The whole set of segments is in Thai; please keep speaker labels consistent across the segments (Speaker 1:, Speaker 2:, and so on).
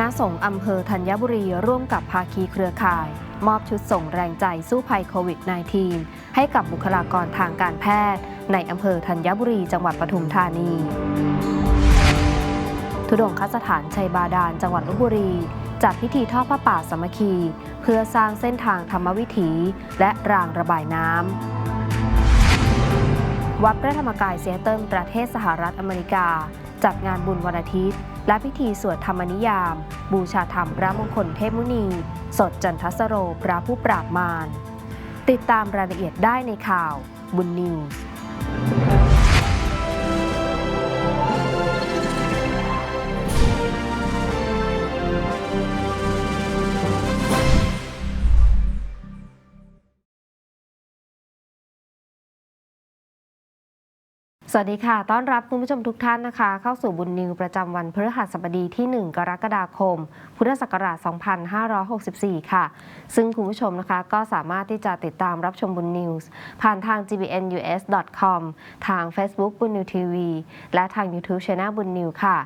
Speaker 1: ณะสงฆ์อำเภอธัญบุรีร่วมกับภาคีเครือข่าย มอบชุดส่งแรงใจสู้ภัยโควิด -19 ให้กับบุคลากรทางการแพทย์ ในอำเภอธัญบุรีจังหวัดปทุมธานี ทุดงคสถานชัยบาดาลจังหวัดลบบุรี จัดพิธีทอดพระป่าสามัคคี เพื่อสร้างเส้นทางธรรมวิถี และรางระบายน้ำวัดพระธรรมกายเซียเติลประเทศสหรัฐอเมริกา จัดงานบุญวันอาทิตย์ และพิธีสวดธรรมนิยาม บูชาธรรมพระมงคลเทพมุนี สดจันทสโรพระผู้ปราบมาร ติดตามรายละเอียดได้ในข่าวบุญนิวส์ สวัสดีค่ะ ต้อนรับคุณผู้ชมทุกท่านนะคะ เข้าสู่บุญนิวประจำวันพฤหัสบดีที่ 1 กรกฎาคม พุทธศักราช 2564 ค่ะ ซึ่งคุณผู้ชมนะคะก็สามารถที่จะติดตามรับชมบุญนิวส์ผ่านทาง gbnus.com ทาง Facebook บุญนิวทีวีและทาง YouTube Channel บุญนิวค่ะ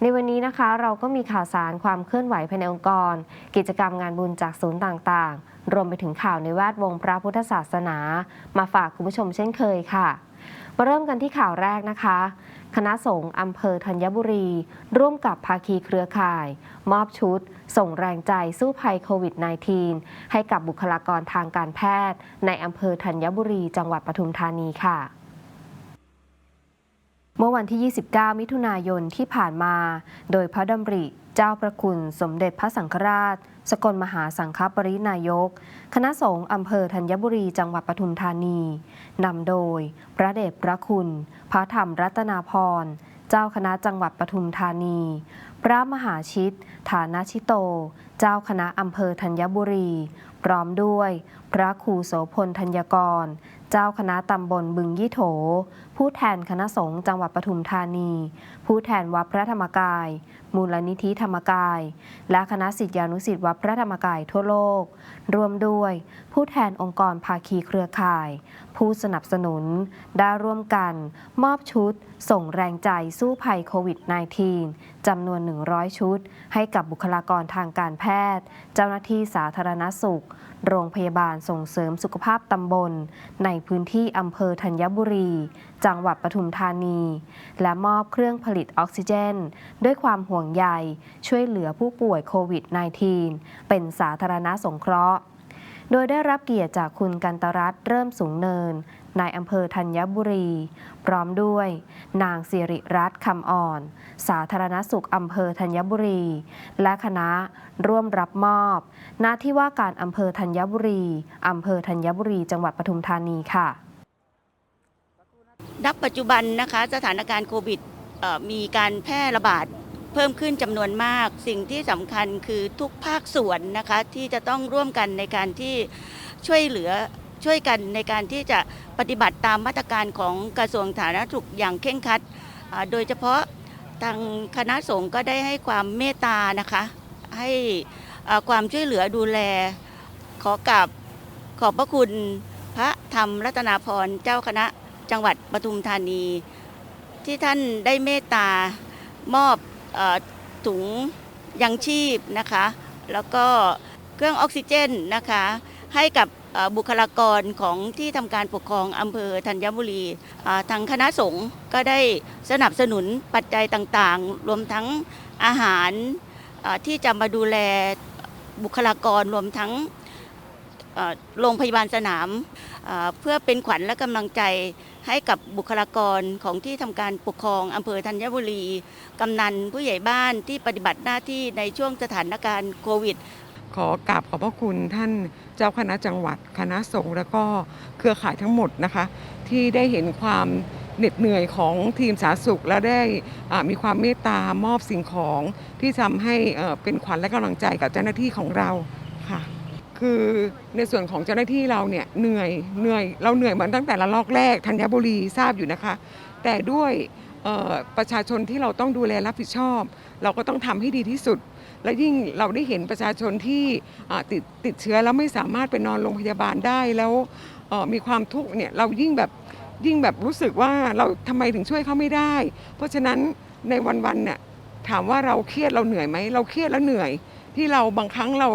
Speaker 1: ในวันนี้นะคะเราก็มีข่าวสารความเคลื่อนไหวภายในองค์กร กิจกรรมงานบุญจากศูนย์ต่างๆ รวมไปถึงข่าวในแวดวงพระพุทธศาสนา มาฝากคุณผู้ชมเช่นเคยค่ะ มาเริ่มกันที่ข่าวแรกนะคะ คณะสงฆ์อำเภอธัญบุรี ร่วมกับภาคีเครือข่าย มอบชุด ส่งแรงใจสู้ภัยโควิด -19 ให้กับบุคลากรทางการแพทย์ ในอำเภอธัญบุรี จังหวัดปทุมธานีค่ะเมื่อวันที่ 29 มิถุนายนที่ผ่านมา โดยพระดำริ เจ้าประคุณสมเด็จพระสังฆราช สกลมหาสังฆปรินายก คณะสงฆ์อำเภอธัญบุรีจังหวัดปทุมธานี นำโดย พระเดชพระคุณ พระธรรมรัตนาพร เจ้าคณะจังหวัดปทุมธานี พระมหาชิต ฐานาชิโต เจ้าคณะอำเภอธัญบุรี พร้อมด้วย พระครูโสพลธัญกร จ้าคณะตำบลบึงยี่โถ ผู้แทนคณะสงฆ์จังหวัดปทุมธานี ผู้แทนวัดพระธรรมกาย มูลนิธิธรรมกาย และคณะศิษยานุศิษย์วัดพระธรรมกายทั่วโลก รวมด้วย ผู้แทนองค์กรภาคีเครือข่าย ผู้สนับสนุน ได้ร่วมกัน มอบชุด ส่งแรงใจสู้ภัยโควิด -19 จำนวน 100 ชุด ให้กับบุคลากรทางการแพทย์ เจ้าหน้าที่สาธารณสุข โรงพยาบาลส่งเสริมสุขภาพตำบล ในพื้นที่อำเภอธัญบุรี จังหวัดปทุมธานี และมอบเครื่องผลิตออกซิเจน ด้วยความห่วงใยช่วยเหลือผู้ป่วยโควิด -19 เป็นสาธารณสงเคราะห์ โดยได้รับเกียรติจากคุณกันตรัตน์เริ่มสูงเนิน นายอำเภอธัญบุรี พร้อมด้วย นางสิริรัตน์คำอ่อน สาธารณสุขอำเภอธัญบุรี และคณะร่วมรับมอบ หน้าที่ว่าการอำเภอธัญบุรีอำเภอธัญบุรี จังหวัดปทุมธานีค่ะ
Speaker 2: ณปัจจุบันนะคะสถานการณ์โควิดมีการแพร่ระบาด พิ่มขึ้นจำนวนมาก สิ่งที่สำคัญคือทุกภาคส่วนนะคะที่จะต้องร่วมกันในการที่ช่วยเหลือช่วยกันในการที่จะปฏิบัติตามมาตรการของกระทรวงสาธารณสุขอย่างเคร่งครัด โดยเฉพาะทางคณะสงฆ์ก็ได้ให้ความเมตตานะคะ ให้ความช่วยเหลือดูแล ขอกับขอบพระคุณพระธรรมรัตนาพรเจ้าคณะจังหวัดปทุมธานี ที่ท่านได้เมตตามอบ ถุงยังชีพนะคะ แล้วก็เครื่องออกซิเจนนะคะ ให้กับบุคลากรของที่ทำการปกครองอำเภอธัญบุรีทางคณะสงฆ์ก็ได้สนับสนุนปัจจัยต่างๆ รวมทั้งอาหารที่จะมาดูแลบุคลากรรวมทั้งโรงพยาบาลสนาม เพื่อเป็นขวัญและกำลังใจ ให้กับบุคลากรของที่ทำการปกครองอำเภอธัญบุรี กำนันผู้ใหญ่บ้านที่ปฏิบัติหน้าที่ในช่วงสถานการณ์โควิด
Speaker 3: ขอกราบขอบพระคุณท่านเจ้าคณะจังหวัด คณะสงฆ์แล้วก็เครือข่ายทั้งหมดนะคะ ที่ได้เห็นความเหน็ดเหนื่อยของทีมสาธารณสุข และได้มีความเมตตามอบสิ่งของที่ทำให้เป็นขวัญและกำลังใจกับเจ้าหน้าที่ของเรา คือในส่วนของเจ้าหน้าที่เราเนี่ยเหนื่อยเหนื่อยเราเหนื่อยเหมาตั้งแต่ละลอกแรกธัญบุรีทราบอยู่นะคะ แต่ด้วยประชาชนที่เราต้องดูแลรับผิดชอบ เราก็ต้องทำให้ดีที่สุด และยิ่งเราได้เห็นประชาชนที่ติดติดเชื้อแล้วไม่สามารถไปนอนโรงพยาบาลได้แล้วมีความทุกข์เนี่ยเรายิ่งแบบยิ่งแบบรู้สึกว่าเราทำไมถึงช่วยเขาไม่ได้ เพราะฉะนั้นในวันๆเนี่ยถามว่าเราเครียดเราเหนื่อยไหมเราเครียดและเหนื่อย ที่เราบางครั้งเรา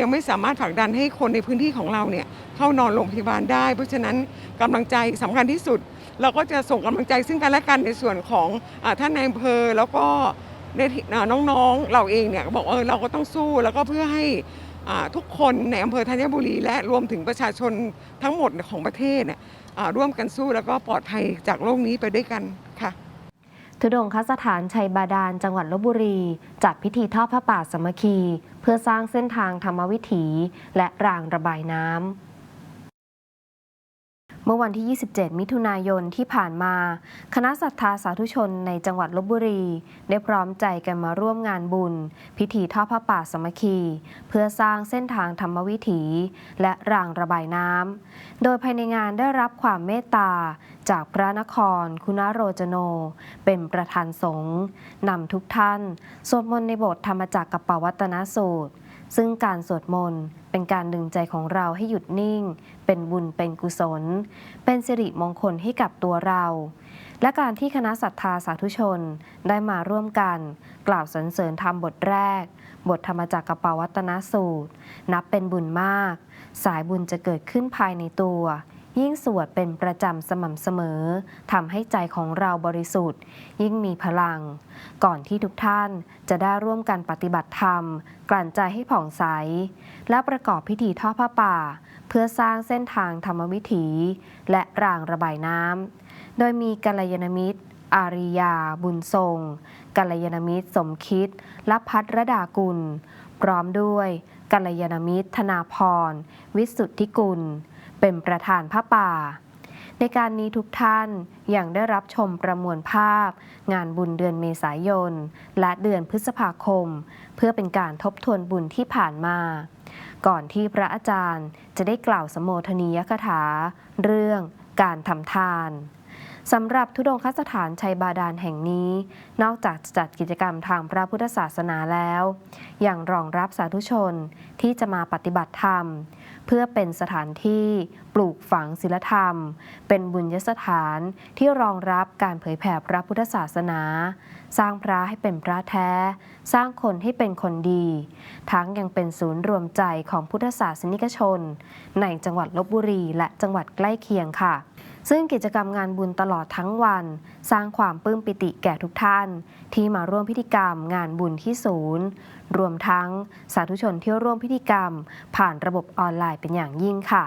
Speaker 3: ยังไม่สามารถผลักดันให้คนในพื้นที่ของเราเนี่ยเข้านอนโรงพยาบาลได้ เพราะฉะนั้นกำลังใจสำคัญที่สุด เราก็จะส่งกำลังใจซึ่งกันและกันในส่วนของอท่านนายอำเภอแล้วก็ในน้องๆเราเองเนี่ยบอกเออเราก็ต้องสู้แล้วก็เพื่อให้ทุกคนในอำเภอธัญบุรี และรวมถึงประชาชนทั้งหมดของประเทศเนี่ยร่วมกันสู้แล้วก็ปลอดภัยจากโรคนี้ไปด้วยกันค่ะ
Speaker 1: ทุดงคสถานชัยบาดาลจังหวัดลบบุรี จัดพิธีทอดพระป่าสมัคคี เพื่อสร้างเส้นทางธรรมวิถี และรางระบายน้ำ เมื่อวันที่ 27 มิถุนายนที่ผ่านมา คณะศรัทธาสาธุชนในจังหวัดลบบุรี ได้พร้อมใจกันมาร่วมงานบุญ พิธีทอดพระป่าสมัคคี เพื่อสร้างเส้นทางธรรมวิถี และรางระบายน้ำโดยภายในงานได้รับความเมตตาจากพระนคร คุณโรจโน เป็นประธานสงฆ์นำทุกท่านสวดมนต์ในบทธรรมจักรกับปวัตนสูตร ซึ่งการสวดมนต์เป็นการดึงใจของเราให้หยุดนิ่ง เป็นบุญเป็นกุศล เป็นสิริมงคลให้กับตัวเรา และการที่คณะศรัทธาสาธุชนได้มาร่วมกัน กล่าวสรรเสริญธรรมบทแรก บทธรรมจักรกปวัตนสูตร นับเป็นบุญมาก สายบุญจะเกิดขึ้นภายในตัว ยิ่งสวดเป็นประจำสม่ำเสมอทำให้ใจของเราบริสุทธิ์ ยิ่งมีพลัง ก่อนที่ทุกท่านจะได้ร่วมกันปฏิบัติธรรม กลั่นใจให้ผ่องใส และประกอบพิธีทอดผ้าป่า เพื่อสร้างเส้นทางธรรมวิถี และรางระบายน้ำโดยมีกัลยาณมิตร อาริยา บุญทรงกัลยาณมิตรสมคิดและพัทรดากุล พร้อมด้วยกัลยาณมิตรธนาพร วิสุทธิกุล เป็นประธานผ้าป่า ในการนี้ทุกท่านยังได้รับชมประมวลภาพ งานบุญเดือนเมษายน และเดือนพฤษภาคม เพื่อเป็นการทบทวนบุญที่ผ่านมา ก่อนที่พระอาจารย์จะได้กล่าวสมโภชนียกถา เรื่องการทำทานสำหรับทุดงคสถานชัยบาดาลแห่งนี้ นอกจากจัดกิจกรรมทางพระพุทธศาสนาแล้ว ยังรองรับสาธุชนที่จะมาปฏิบัติธรรม เพื่อเป็นสถานที่ปลูกฝังศีลธรรม เป็นบุญยสถานที่รองรับการเผยแผ่พระพุทธศาสนา สร้างพระให้เป็นพระแท้ สร้างคนให้เป็นคนดี ทั้งยังเป็นศูนย์รวมใจของพุทธศาสนิกชน ในจังหวัดลบบุรีและจังหวัดใกล้เคียงค่ะซึ่งกิจกรรมงานบุญตลอดทั้งวัน สร้างความปลื้มปิติแก่ทุกท่าน ที่มาร่วมพิธีกรรมงานบุญที่ศูนย์ รวมทั้งสาธุชนที่ร่วมพิธีกรรม ผ่านระบบออนไลน์เป็นอย่างยิ่งค่ะ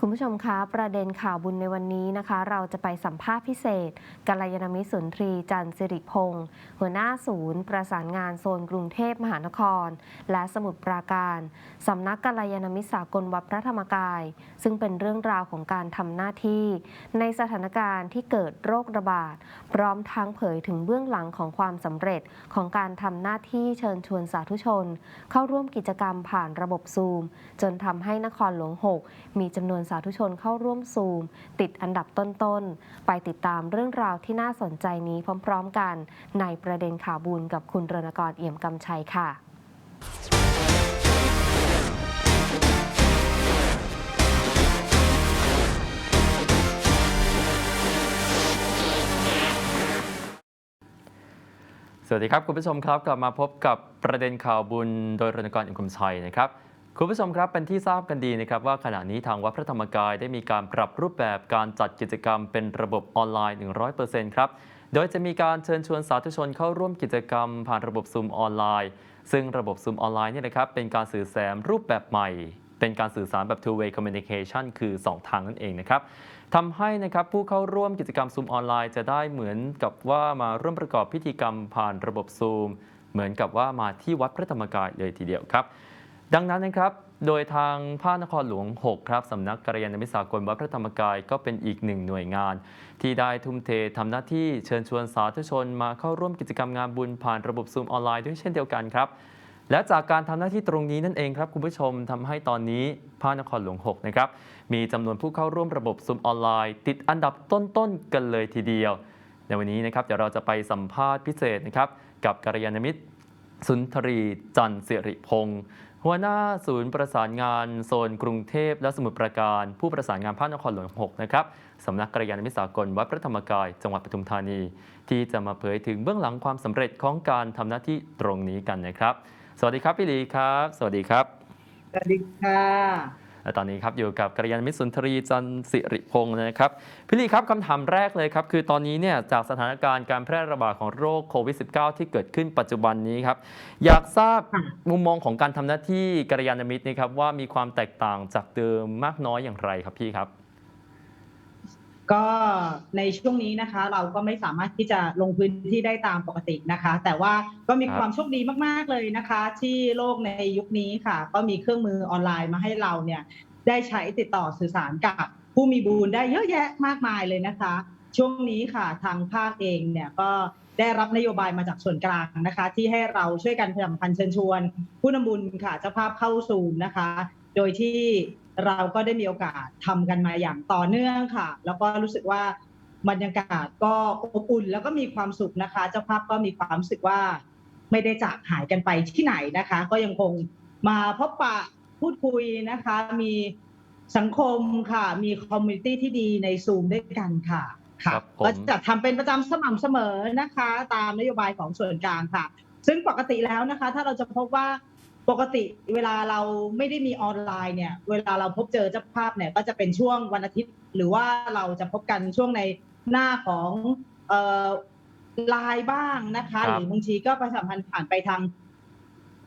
Speaker 1: คุณผู้ชมคะประเด็นข่าวบุญในวันนี้นะคะ เราจะไปสัมภาษณ์พิเศษกัลยาณมิตรสุนทรีจันสิริพงศ์หัวหน้าศูนย์ ประสานงานโซนกรุงเทพมหานคร และสมุทรปราการสำนักกัลยาณมิตรสากลวัดพระธรรมกาย ซึ่งเป็นเรื่องราวของการทำหน้าที่ ในสถานการณ์ที่เกิดโรคระบาด พร้อมทั้งเผยถึงเบื้องหลังของความสำเร็จของการทำหน้าที่เชิญชวนสาธุชน เข้าร่วมกิจกรรมผ่านระบบซูม จนทำให้นครหลวง 6 มีจำนวนสาธุชนเข้าร่วมซูม ติดอันดับต้นๆ ไปติดตามเรื่องราวที่น่าสนใจนี้พร้อมๆกัน ในประเด็นข่าวบุญกับคุณรณกรเอี่ยมกำชัยค่ะ
Speaker 4: สวัสดีครับ คุณผู้ชมครับ กลับมาพบกับประเด็นข่าวบุญโดยรณกรอินคมชัยนะครับ คุณผู้ชมครับเป็นที่ทราบกันดีนะครับว่าขณะนี้ทางวัดพระธรรมกายได้มีการปรับรูปแบบการจัดกิจกรรมเป็นระบบออนไลน์ 100%ครับ โดยจะมีการเชิญชวนสาธุชนเข้าร่วมกิจกรรม ผ่านระบบซูมออนไลน์ ซึ่งระบบซูมออนไลน์เนี่ยนะครับเป็นการสื่อสารรูปแบบใหม่ เป็นการสื่อสารแบบ two way communication คือ 2 ทางนั่นเองนะครับทำให้นะครับผู้เข้าร่วมกิจกรรมซูมออนไลน์จะได้เหมือนกับว่ามาร่วมประกอบพิธีกรรมผ่านระบบซูมเหมือนกับว่ามาที่วัดพระธรรมกายเลยทีเดียวครับ ดังนั้นนะครับ โดยทางพระนครหลวง 6 ครับสำนักกัลยาณมิตรสากลวัดพระธรรมกายก็เป็นอีกหนึ่งหน่วยงาน ที่ได้ทุ่มเททำหน้าที่เชิญชวนสาธุชนมาเข้าร่วมกิจกรรมงานบุญผ่านระบบซูมออนไลน์ด้วยเช่นเดียวกันครับ และจากการทำหน้าที่ตรงนี้นั่นเองครับคุณผู้ชมทำให้ตอนนี้พระนครหลวง 6 นะครับ มีจำนวนผู้เข้าร่วมระบบซูมออนไลน์ ติดอันดับต้นๆกันเลยทีเดียว ในวันนี้นะครับเดี๋ยวเราจะไปสัมภาษณ์พิเศษนะครับกับกัลยาณมิตรสุนทรีจันทร์สิริพงศ์ หัวหน้าศูนย์ประสานงานโซนกรุงเทพและสมุทรปราการ ผู้ประสานงานภาคนครหลวง 6 นะครับสำนักกระยาณมิตรสากลวัดพระธรรมกาย จังหวัดปทุมธานี ที่จะมาเผยถึงเบื้องหลังความสำเร็จของการทำหน้าที่ตรงนี้กันนะครับ สวัสดีครับพี่ลีครับ สวัสดีครับ
Speaker 5: สวัสดีค่ะ
Speaker 4: และตอนนี้ครับอยู่กับกัลยาณมิตรสุนทรีจันทร์สิริพงศ์นะครับพี่ลีครับคำถามแรกเลยครับคือตอนนี้เนี่ยจากสถานการณ์การแพร่ระบาดของโรคโควิด -19 ที่เกิดขึ้นปัจจุบันนี้ครับอยากทราบ
Speaker 5: ค่ะ
Speaker 4: มุมมองของการทำหน้าที่กัลยาณมิตรนี่ครับว่ามีความแตกต่างจากเดิมมากน้อยอย่างไรครับพี่ครับ
Speaker 5: ก็ในช่วงนี้นะคะ เราก็ไม่สามารถที่จะลงพื้นที่ได้ตามปกตินะคะ แต่ว่าก็มีความโชคดีมาก ๆ เลยนะคะ ที่โลกในยุคนี้ค่ะ ก็มีเครื่องมือออนไลน์มาให้เราเนี่ยได้ใช้ติดต่อสื่อสารกับผู้มีบุญได้เยอะแยะมากมายเลยนะคะ ช่วงนี้ค่ะทางภาคเองเนี่ยก็ได้รับนโยบายมาจากส่วนกลางนะคะ ที่ให้เราช่วยกันพยายามพันธ์เชิญชวน ผู้นำบุญค่ะเจ้าภาพเข้าซูมนะคะ โดยที่ เราก็ได้มีโอกาสทำกันมาอย่างต่อเนื่องค่ะ แล้วก็รู้สึกว่าบรรยากาศก็อบอุ่นแล้วก็มีความสุขนะคะ เจ้าภาพก็มีความรู้สึกว่าไม่ได้จากหายกันไปที่ไหนนะคะ ก็ยังคงมาพบปะพูดคุยนะคะ มีสังคมค่ะ มีคอมมูนิตี้ที่ดีในซูมด้วยกันค่ะค่ะ
Speaker 4: ครับผม
Speaker 5: ก็จะทำเป็นประจำสม่ำเสมอนะคะ ตามนโยบายของส่วนกลางค่ะ ซึ่งปกติแล้วนะคะ ถ้าเราจะพบว่า ปกติเวลาเราไม่ได้มีออนไลน์เนี่ย เวลาเราพบเจอเจ้าภาพเนี่ยก็จะเป็นช่วงวันอาทิตย์ หรือว่าเราจะพบกันช่วงในหน้าของเอ่อไลน์บ้างนะคะ
Speaker 4: ครับ
Speaker 5: หรือบางทีก็ประชาสัมพันธ์ผ่านไปทาง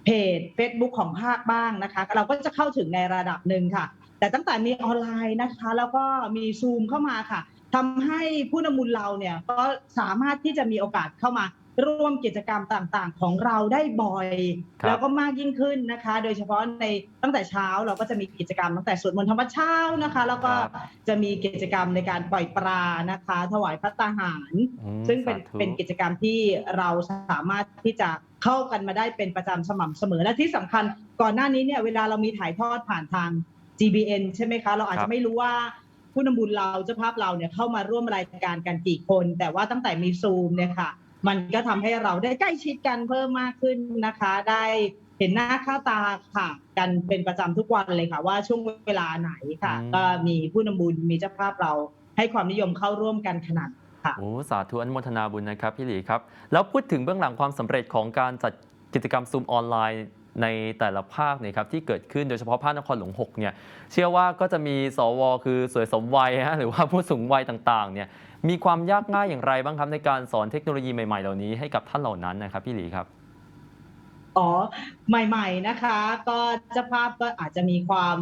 Speaker 5: เพจ Facebook ของภาคบ้างนะคะ เราก็จะเข้าถึงในระดับหนึ่งค่ะ แต่ตั้งแต่มีออนไลน์นะคะ แล้วก็มีซูมเข้ามาค่ะทำให้ผู้นำบุญเราเนี่ยก็สามารถที่จะมีโอกาสเข้ามา ร่วมกิจกรรมต่างๆ ของเราได้บ่อย
Speaker 4: ครับ
Speaker 5: แล้วก็มากยิ่งขึ้นนะคะ โดยเฉพาะในตั้งแต่เช้าเราก็จะมีกิจกรรมตั้งแต่สวดมนต์ธรรมเช้านะคะ แล้วก็
Speaker 4: ครับ
Speaker 5: จะมีกิจกรรมในการปล่อยปลานะคะ ถวายพระตาหาร
Speaker 4: อืม
Speaker 5: ซึ่งเป็น
Speaker 4: สาธุ
Speaker 5: เป็นกิจกรรมที่เราสามารถที่จะเข้ากันมาได้เป็นประจำสม่ำเสมอและที่สำคัญก่อนหน้านี้เนี่ยเวลาเรามีถ่ายทอดผ่านทาง GBN ใช่ไหมคะ เราอาจ
Speaker 4: ครั
Speaker 5: จะ
Speaker 4: บ
Speaker 5: ไม่รู้ว่าผู้นำบุญเราเจ้าภาพเราเนี่ยเข้ามาร่วมรายการกันกี่คน แต่ว่าตั้งแต่มีซูมเนี่ยค่ะ มันก็ทำให้เราได้ใกล้ชิดกันเพิ่มมากขึ้นนะคะ ได้เห็นหน้าค่าตาค่ะ กันเป็นประจำทุกวันเลยค่ะ ว่าช่วงเวลาไหนค่ะ
Speaker 4: อืม
Speaker 5: ก็มีผู้นำบุญมีเจ้าภาพเราให้ความนิยมเข้าร่วมกันขนาดค่ะ
Speaker 4: โอ้สาธุอนุโมทนาบุญนะครับพี่หลีครับ แล้วพูดถึงเบื้องหลังความสำเร็จของการจัดกิจกรรมซูมออนไลน์ในแต่ละภาคเนี่ยครับที่เกิดขึ้นโดยเฉพาะภาคนครหลวง6เนี่ยเชื่อว่าก็จะมีสว คือสวยสมวัยฮะหรือว่าผู้สูงวัยต่างๆเนี่ย มีความยากง่ายอย่างไรบ้างครับในการสอนเทคโนโลยีใหม่ๆ เหล่านี้ให้กับท่านเหล่านั้นนะครับพี่หลีครับ
Speaker 5: อ๋อใหม่ ๆนะคะ ก็เจ้าภาพก็อาจจะมีความ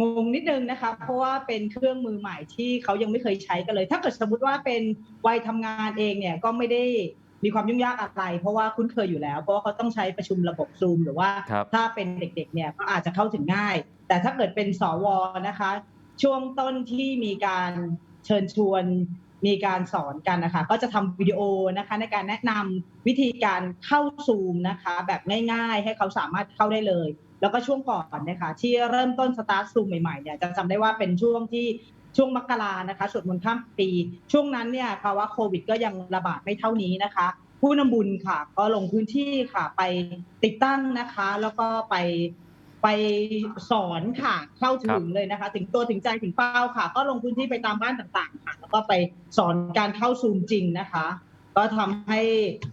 Speaker 5: งงนิดนึงนะคะเพราะว่าเป็นเครื่องมือใหม่ที่เขายังไม่เคยใช้กันเลย ถ้าเกิดสมมติว่าเป็นวัยทำงานเองเนี่ยก็ไม่ได้มีความยุ่งยากอะไร เพราะว่าคุ้นเคยอยู่แล้ว เพราะว่าเขาต้องใช้ประชุมระบบซูมหรือว่า
Speaker 4: ครับ
Speaker 5: ถ้าเป็นเด็กๆเนี่ยก็อาจจะเข้าถึงง่าย แต่ถ้าเกิดเป็นสวนะคะ ช่วงต้นที่มีการเชิญชวน มีการสอนกันนะคะ ก็จะทำวิดีโอนะคะ ในการแนะนำวิธีการเข้าซูมนะคะ แบบง่าย ๆ ให้เขาสามารถเข้าได้เลย แล้วก็ช่วงก่อนนะคะที่เริ่มต้นสตาร์ทซูมใหม่ๆเนี่ยจะจำได้ว่าเป็นช่วงที่ช่วงมกรานะคะสวดมนต์ข้ามปี ช่วงนั้นเนี่ยภาวะโควิด ก็ยังระบาดไม่เท่านี้นะคะ ผู้นำบุญค่ะ ก็ลงพื้นที่ค่ะไปติดตั้งนะคะ แล้วก็ไป ไปสอนค่ะ เข้าถึงเลยนะคะ ถึงตัวถึงใจถึงเป้าค่ะ ก็ลงพื้นที่ไปตามบ้านต่างๆ ค่ะ แล้วก็ไปสอนการเข้าซูมจริงนะคะ ก็ทำให้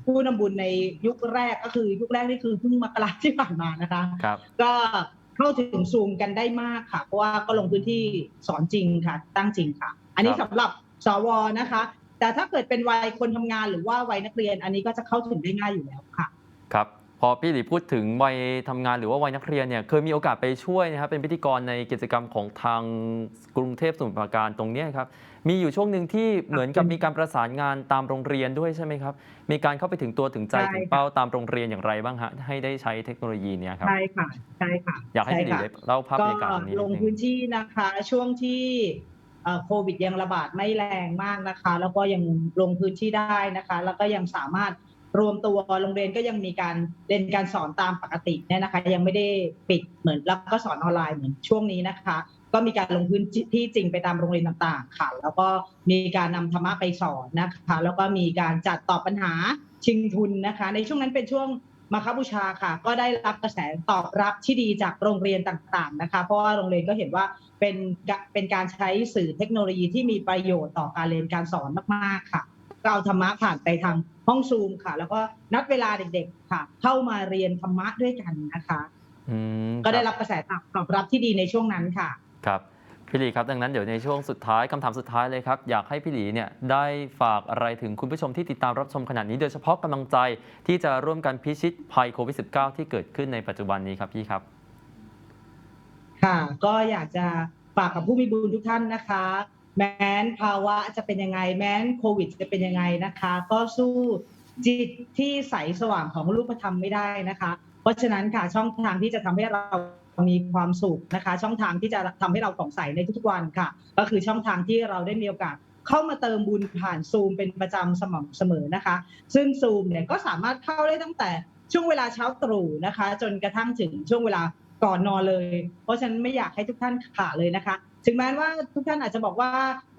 Speaker 5: ผู้นำบุญในยุคแรกก็คือยุคแรกนี่คือเพิ่งมกราที่ผ่านมานะคะ
Speaker 4: ครับ
Speaker 5: ก็เข้าถึงซูมกันได้มากค่ะ เพราะว่าก็ลงพื้นที่สอนจริงค่ะ ตั้งจริงค่ะ อันนี้
Speaker 4: ครั
Speaker 5: สำ
Speaker 4: บ
Speaker 5: หรับสวนะคะ แต่ถ้าเกิดเป็นวัยคนทำงานหรือว่าวัยนักเรียน อันนี้ก็จะเข้าถึงได้ง่ายอยู่แล้วค่ะ
Speaker 4: ครับ พอพี่หลีพูดถึงวัยทำงานหรือว่าวัยนักเรียนเนี่ยเคยมีโอกาสไปช่วยนะครับเป็นพิธีกรในกิจกรรมของทางกรุงเทพสมุทรปราการตรงเนี้ยครับมีอยู่ช่วงหนึ่งที่เหมือนกับมีการประสานงานตามโรงเรียนด้วยใช่ไหมครับมีการเข้าไปถึงตัวถึงใจ
Speaker 5: ใช่
Speaker 4: ถึงเป้าตามโรงเรียนอย่างไรบ้างฮะให้ได้ใช้เทคโนโลยีเนี่ยครับ
Speaker 5: ใช่ค่ะใช่ค่ะ
Speaker 4: อยากให้พี่หลี
Speaker 5: ช่
Speaker 4: ได้
Speaker 5: ค่ะ
Speaker 4: เล่าภาพบร
Speaker 5: ก็
Speaker 4: รยากาศตรงนี้
Speaker 5: ล
Speaker 4: นิ
Speaker 5: ง
Speaker 4: ดนึ
Speaker 5: พื้
Speaker 4: ง
Speaker 5: นที่นะคะช่วงที่เอ่อโควิดยังระบาดไม่แรงมากนะคะ แล้วก็ยังลงพื้นที่ได้นะคะ แล้วก็ยังสามารถ รวมตัวโรงเรียนก็ยังมีการเรียนการสอนตามปกติเนี่ยนะคะ ยังไม่ได้ปิดเหมือนแล้วก็สอนออนไลน์เหมือนช่วงนี้นะคะ ก็มีการลงพื้นที่จริงไปตามโรงเรียนต่างๆ ค่ะ แล้วก็มีการนำธรรมะไปสอนนะคะ แล้วก็มีการจัดตอบปัญหาชิงทุนนะคะ ในช่วงนั้นเป็นช่วงมาคบูชาค่ะ ก็ได้รับกระแสตอบรับที่ดีจากโรงเรียนต่างๆนะคะ เพราะว่าโรงเรียนก็เห็นว่าเป็นเป็นการใช้สื่อเทคโนโลยีที่มีประโยชน์ต่อการเรียนการสอนมากๆค่ะก็เอาธรรมะผ่านไปทาง ห้องซูมค่ะ แล้วก็นัดเวลาเด็กๆค่ะ เข้ามาเรียนธรรมะด้วยกันนะคะ
Speaker 4: อืม
Speaker 5: ก็ได้
Speaker 4: ค
Speaker 5: รับกระแสตอบรับที่ดีในช่วงนั้นค่ะ
Speaker 4: ครับพี่หลีครับดังนั้นเดี๋ยวในช่วงสุดท้ายคำถามสุดท้ายเลยครับ อยากให้พี่หลีเนี่ยได้ฝากอะไรถึงคุณผู้ชมที่ติดตามรับชมขณะนี้โดยเฉพาะกำลังใจที่จะร่วมกันพิชิตภัยโควิด -19 ที่เกิดขึ้นในปัจจุบันนี้ครับพี่ครับ
Speaker 5: ค่ะ ก็อยากจะฝากกับผู้มีบุญทุกท่านนะคะ แม้นภาวะจะเป็นยังไง แม้นโควิดจะเป็นยังไงนะคะ ก็สู้จิตที่ใสสว่างของรูปธรรมไม่ได้นะคะ เพราะฉะนั้นค่ะช่องทางที่จะทำให้เรามีความสุขนะคะ ช่องทางที่จะทำให้เราผ่องใสในทุกๆวันค่ะ ก็คือช่องทางที่เราได้มีโอกาสเข้ามาเติมบุญผ่านซูมเป็นประจำสม่ำเสมอนะคะ ซึ่งซูมเนี่ยก็สามารถเข้าได้ตั้งแต่ช่วงเวลาเช้าตรู่นะคะ จนกระทั่งถึงช่วงเวลาก่อนนอนเลย เพราะฉะนั้นไม่อยากให้ทุกท่านขาดเลยนะคะ ถึงแม้ว่าทุกท่านอาจจะบอกว่า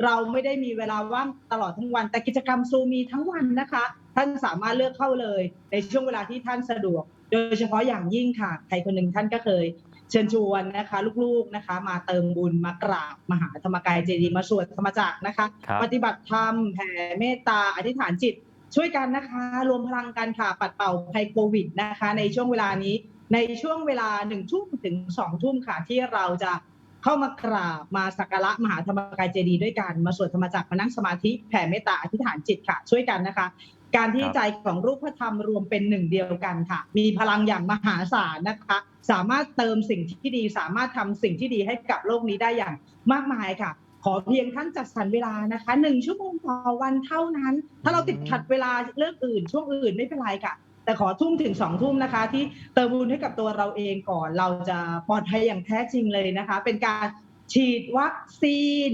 Speaker 5: เราไม่ได้มีเวลาว่างตลอดทั้งวัน แต่กิจกรรมซูมมีทั้งวันนะคะ ท่านสามารถเลือกเข้าเลย ในช่วงเวลาที่ท่านสะดวก โดยเฉพาะอย่างยิ่งค่ะใครคนหนึ่งท่านก็เคยเชิญชวนนะคะลูกๆนะคะ มาเติมบุญมากราบมหาธรรมกายเจดีย์มาสวดธรรมจักรนะคะ
Speaker 4: ครับ
Speaker 5: ปฏิบัติธรรมแผ่เมตตาอธิษฐานจิต ช่วยกันนะคะ รวมพลังกันค่ะปัดเป่าภัยโควิดนะคะ ในช่วงเวลานี้ในช่วงเวลาหนึ่งทุ่มถึงสองทุ่มค่ะที่เราจะ เข้ามากราบมาสักการะมหาธรรมกายเจดีย์ด้วยกัน มาสวดธรรมจักรมานั่งสมาธิแผ่เมตตาอธิษฐานจิตค่ะ ช่วยกันนะคะ การที่ใจของรูปธรรมรวมเป็นหนึ่งเดียวกันค่ะ มีพลังอย่างมหาศาลนะคะ สามารถเติมสิ่งที่ดี สามารถทำสิ่งที่ดีให้กับโลกนี้ได้อย่างมากมายค่ะขอเพียงท่านจัดสรรเวลานะคะหนึ่งชั่วโมงต่อวันเท่านั้น ถ้าเราติดขัดเวลาเรื่องอื่น ช่วงอื่นไม่เป็นไรค่ะ แต่ขอทุ่มถึงสองทุ่มนะคะ ที่เติมบุญให้กับตัวเราเองก่อน เราจะปลอดภัยอย่างแท้จริงเลยนะคะ เป็นการฉีดวัคซีน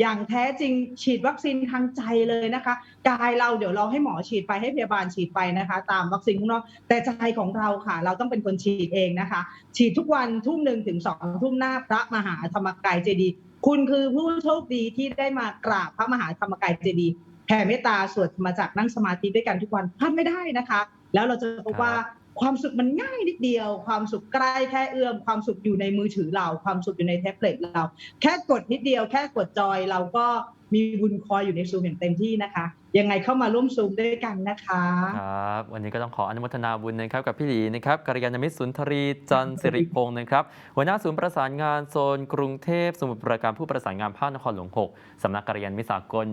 Speaker 5: อย่างแท้จริง ฉีดวัคซีนทางใจเลยนะคะกายเราเดี๋ยวเราให้หมอฉีดไปให้พยาบาลฉีดไปนะคะ ตามวัคซีนข้างนอกแต่ใจของเราค่ะ เราต้องเป็นคนฉีดเองนะคะ ฉีดทุกวันทุ่มหนึ่งถึงสองทุ่มหน้าพระมหาธรรมกายเจดีย์คุณคือผู้โชคดีที่ได้มากราบพระมหาธรรมกายเจดีย์แผ่เมตตาสวดมาจากนั่งสมาธิด้วยกันทุกวันพลาดไม่ได้นะคะ แล้วเราจะพบว่าความสุขมันง่ายนิดเดียว ความสุขใกล้แค่เอื้อม ความสุขอยู่ในมือถือเรา ความสุขอยู่ในแท็บเล็ตเรา แค่กดนิดเดียว แค่กดจอยเราก็มีบุญคอยอยู่ในซูมอย่างเต็มที่นะคะ ยังไงเข้ามาร่วมซูมด้วยกันนะคะ
Speaker 4: ครับ วันนี้ก็ต้องขออนุโมทนาบุญนะครับกับพี่หลีนะครับกัลยาณมิตรสุนทรีจันทร์สิริพงศ์นะครับหัวหน้าศูนย์ประสานงานโซนกรุงเทพสมุทรปราการผู้ประสานงานภาคนครหลวง 6สำนักกัลยาณมิตรสากล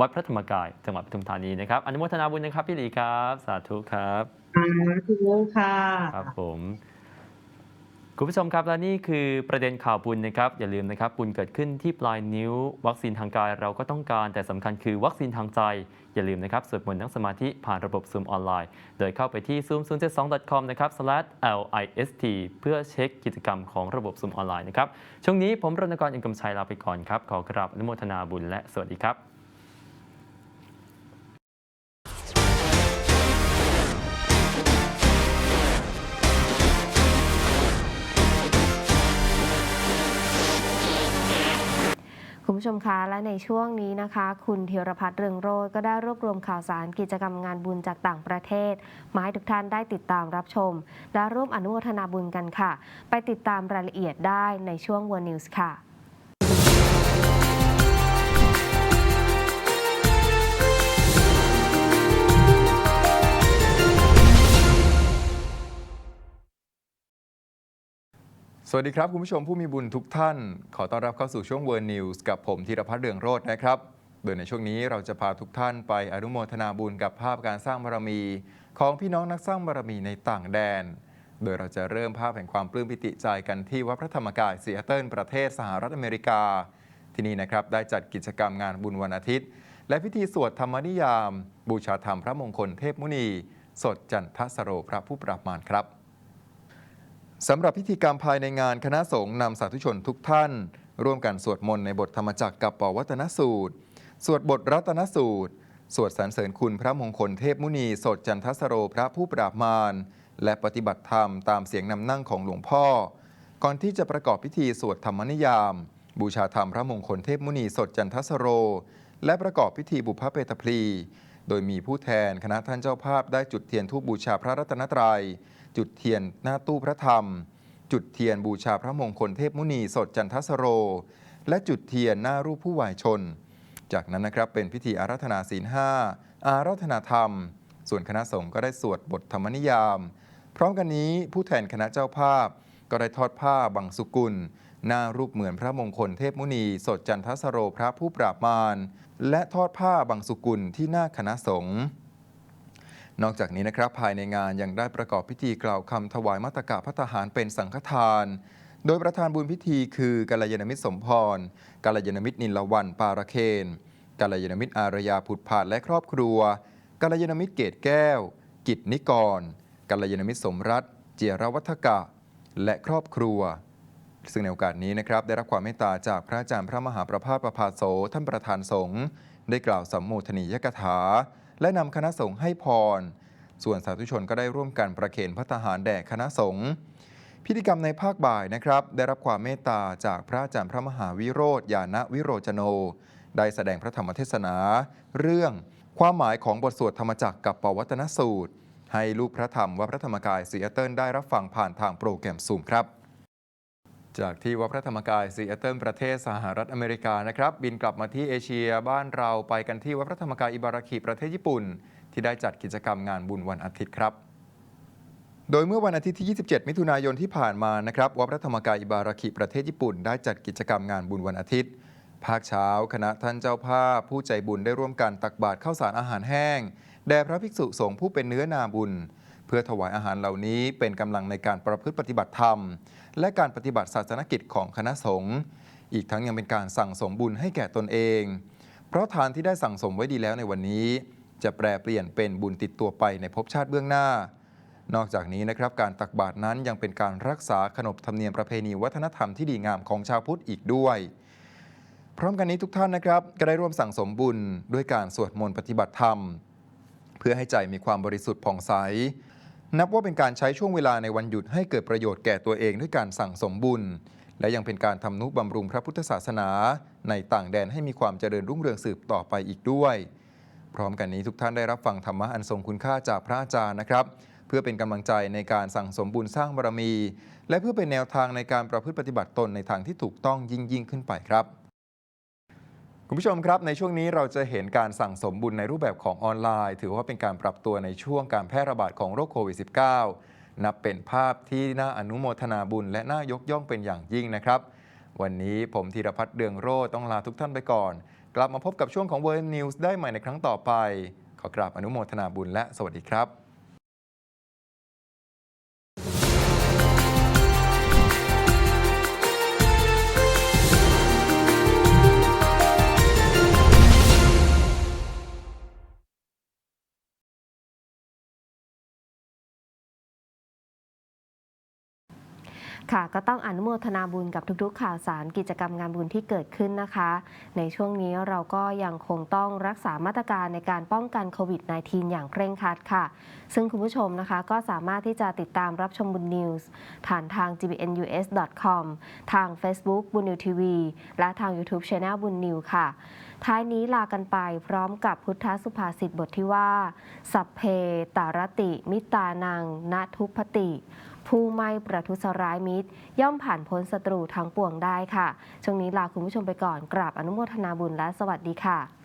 Speaker 4: วัดพระธรรมกายจังหวัดปทุมธานีนะครับอนุโมทนาบุญนะครับพี่หลีครับ สาธุครับ
Speaker 5: สาธุค่ะ
Speaker 4: ครับผมคุณผู้ชมครับและนี่คือประเด็นข่าวบุญนะครับ อย่าลืมนะครับบุญเกิดขึ้นที่ปลายนิ้ว วัคซีนทางกายเราก็ต้องการแต่สำคัญคือวัคซีนทางใจ อย่าลืมนะครับสวดมนต์นั่งสมาธิผ่านระบบ Zoom ออนไลน์ โดยเข้าไปที่ zoom 0 7 2 com นะครับ /list เพื่อเช็คกิจกรรมของระบบ Zoom ออนไลน์นะครับช่วงนี้ผมรณกรอินกำชัยลาไปก่อนครับขอกราบอนุโมทนาบุญและสวัสดีครับ
Speaker 1: ผู้ชมคะและในช่วงนี้นะคะ คุณธีรพัฒน์เรืองโรจก็ได้รวบรวมข่าวสารกิจกรรมงานบุญจากต่างประเทศ มาให้ทุกท่านได้ติดตามรับชม และร่วมอนุโมทนาบุญกันค่ะ ไปติดตามรายละเอียดได้ในช่วงวันนิว
Speaker 6: ส์ค่ะ วัสดีครับ คุณผู้ชมผู้มีบุญทุกท่าน ขอต้อนรับเข้าสู่ช่วง World News กับผมธีรพัฒน์เรืองโรจน์นะครับ โดยในช่วงนี้เราจะพาทุกท่านไปอนุโมทนาบุญกับภาพการสร้างบารมี ของพี่น้องนักสร้างบารมีในต่างแดน โดยเราจะเริ่มภาพแห่งความปลื้มปิติใจกันที่วัดพระธรรมกายซีแอตเทิลประเทศสหรัฐอเมริกา ที่นี่นะครับได้จัดกิจกรรมงานบุญวันอาทิตย์ และพิธีสวดธรรมนิยาม บูชาธรรมพระมงคลเทพมุนี สดจันทสโรพระผู้ปราบมารครับ สำหรับพิธีกรรมภายในงานคณะสงฆ์นำสาธุชนทุกท่าน ร่วมกันสวดมนต์ในบทธรรมจักรกับปวัตนสูตร สวดบทรัตนสูตร สวดสรรเสริญคุณพระมงคลเทพมุนีสดจันทสโรพระผู้ปราบมาร และปฏิบัติธรรมตามเสียงนำนั่งของหลวงพ่อ ก่อนที่จะประกอบพิธีสวดธรรมนิยาม บูชาธรรมพระมงคลเทพมุนีสดจันทสโร และประกอบพิธีบุพเพเปตพลีโดยมีผู้แทนคณะท่านเจ้าภาพได้จุดเทียนทูปบูชาพระรัตนตรัย จุดเทียนหน้าตู้พระธรรม จุดเทียนบูชาพระมงคลเทพมุนีสดจันทสโร และจุดเทียนหน้ารูปผู้วายชน จากนั้นนะครับเป็นพิธีอาราธนาศีลห้าอาราธนาธรรม ส่วนคณะสงฆ์ก็ได้สวดบทธรรมนิยาม พร้อมกันนี้ผู้แทนคณะเจ้าภาพ ก็ได้ทอดผ้าบังสุกุล หน้ารูปเหมือนพระมงคลเทพมุนี สดจันทสโรพระผู้ปราบมารและทอดผ้าบังสุกุลที่หน้าคณะสงฆ์ นอกจากนี้นะครับภายในงานยังได้ประกอบพิธีกล่าวคำถวายมัตกะพัฒหารเป็นสังฆทาน โดยประธานบุญพิธีคือกัลยาณมิตรสมพรกัลยาณมิตรนิลวันปาระเคนกัลยาณมิตรอารยาผุดผาดและครอบครัวกัลยาณมิตรเกตแก้ว กิจนิกรกัลยาณมิตรสมรัตเจียรวัฒกะ และครอบครัว ซึ่งในโอกาสนี้นะครับได้รับความเมตตาจากพระอาจารย์พระมหาประภาสประภาโสท่านประธานสงฆ์ได้กล่าวสัมโมทนียกถา และนำคณะสงฆ์ให้พร ส่วนสาธุชนก็ได้ร่วมกันประเคนพระทหารแด่คณะสงฆ์พิธีกรรมในภาคบ่ายนะครับ ได้รับความเมตตาจากพระอาจารย์พระมหาวิโรธญาณวิโรจโน ได้แสดงพระธรรมเทศนา เรื่องความหมายของบทสวดธรรมจักรกับปวัตนสูตร ให้ลูกพระธรรมวัดพระธรรมกายซีแอตเทิลได้รับฟังผ่านทางโปรแกรมซูมครับ จากที่วัดพระธรรมกายซีแอตเทิลประเทศสหรัฐอเมริกานะครับ บินกลับมาที่เอเชียบ้านเราไปกันที่วัดพระธรรมกายอิบาราคิประเทศญี่ปุ่น ที่ได้จัดกิจกรรมงานบุญวันอาทิตย์ครับ โดยเมื่อวันอาทิตย์ที่ 27 มิถุนายนที่ผ่านมานะครับวัดพระธรรมกายอิบาราคิประเทศญี่ปุ่น ได้จัดกิจกรรมงานบุญวันอาทิตย์ ภาคเช้า คณะท่านเจ้าภาพ ผู้ใจบุญได้ร่วมกันตักบาตรข้าวสารอาหารแห้งแด่พระภิกษุสงฆ์ผู้เป็นเนื้อนาบุญ เพื่อถวายอาหารเหล่านี้เป็นกำลังในการประพฤติปฏิบัติธรรม และการปฏิบัติศาสนกิจของคณะสงฆ์อีกทั้งยังเป็นการสั่งสมบุญให้แก่ตนเอง เพราะทานที่ได้สั่งสมไว้ดีแล้วในวันนี้ จะแปลเปลี่ยนเป็นบุญติดตัวไปในภพชาติเบื้องหน้า นอกจากนี้นะครับการตักบาตรนั้นยังเป็นการรักษาขนบธรรมเนียมประเพณีวัฒนธรรมที่ดีงามของชาวพุทธอีกด้วยพร้อมกันนี้ทุกท่านนะครับก็ได้ร่วมสั่งสมบุญด้วยการสวดมนต์ปฏิบัติธรรม เพื่อให้ใจมีความบริสุทธิ์ผ่องใส นับว่าเป็นการใช้ช่วงเวลาในวันหยุดให้เกิดประโยชน์แก่ตัวเองด้วยการสั่งสมบุญ และยังเป็นการทำนุบำรุงพระพุทธศาสนา ในต่างแดนให้มีความเจริญรุ่งเรืองสืบต่อไปอีกด้วย พร้อมกันนี้ทุกท่านได้รับฟังธรรมะอันทรงคุณค่าจากพระอาจารย์นะครับ เพื่อเป็นกำลังใจในการสั่งสมบุญสร้างบารมี และเพื่อเป็นแนวทางในการประพฤติปฏิบัติตนในทางที่ถูกต้องยิ่งยิ่งขึ้นไปครับ คุณผู้ชมครับ ในช่วงนี้เราจะเห็นการสั่งสมบุญในรูปแบบของออนไลน์ ถือว่าเป็นการปรับตัวในช่วงการแพร่ระบาดของโรคโควิด -19 นับเป็นภาพที่น่าอนุโมทนาบุญ และน่ายกย่องเป็นอย่างยิ่งนะครับ วันนี้ผมธีรพัฒน์เดืองโรจต้องลาทุกท่านไปก่อน กลับมาพบกับช่วงของ World News ได้ใหม่ในครั้งต่อไป ขอกราบอนุโมทนาบุญและสวัสดีครับ
Speaker 1: ค่ะ ก็ต้องอนุโมทนาบุญกับทุกๆ ข่าวสารกิจกรรมงานบุญที่เกิดขึ้นนะคะ ในช่วงนี้เราก็ยังคงต้องรักษามาตรการในการป้องกันโควิด -19 อย่างเคร่งครัดค่ะ ซึ่งคุณผู้ชมนะคะ ก็สามารถที่จะติดตามรับชมบุญนิวส์ผ่านทาง gbnus.com ทาง Facebook บุญนิวทีวีและทาง YouTube Channel บุญนิวค่ะ ท้ายนี้ลากันไปพร้อมกับพุทธสุภาษิตบทที่ว่า สัพเพตารติ มิตานังนทุพติ ผู้ไม่ประทุษร้ายมิตร ย่อมผ่านพ้นศัตรูทั้งปวงได้ค่ะ ช่วงนี้ลาคุณผู้ชมไปก่อนกราบอนุโมทนาบุญและสวัสดีค่ะ